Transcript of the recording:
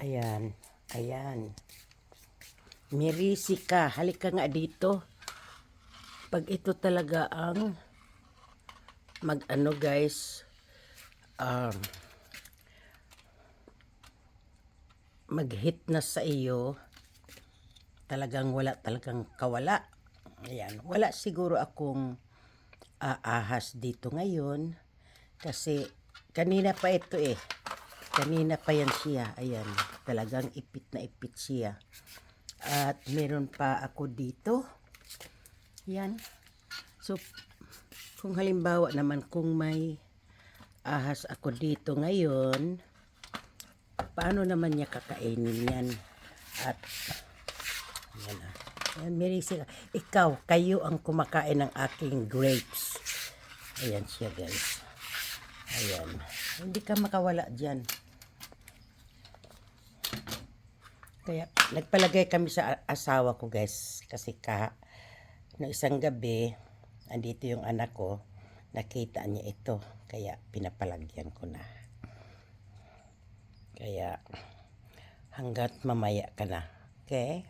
Ayan. Ayan. Mirisi ka. Halika nga dito. Pag ito talaga ang mag ano guys um, mag-hit na sa iyo talagang wala talagang kawala ayan wala siguro akong aahas dito ngayon kasi kanina pa ito eh kanina pa yan siya ayan talagang ipit na ipit siya at meron pa ako dito yan so kung halimbawa naman kung may ahas ako dito ngayon, paano naman niya kakainin yan? At, yan ah. Yan, Mirisi, ikaw, kayo ang kumakain ng aking grapes. Ayan siya guys. Ayan. Hindi ka makawala dyan. Kaya, nagpalagay kami sa asawa ko guys. Kasi ka, no isang gabi, andito yung anak ko, nakita niya ito. Kaya pinapalagyan ko na. Kaya hanggat mamaya ka na. Okay?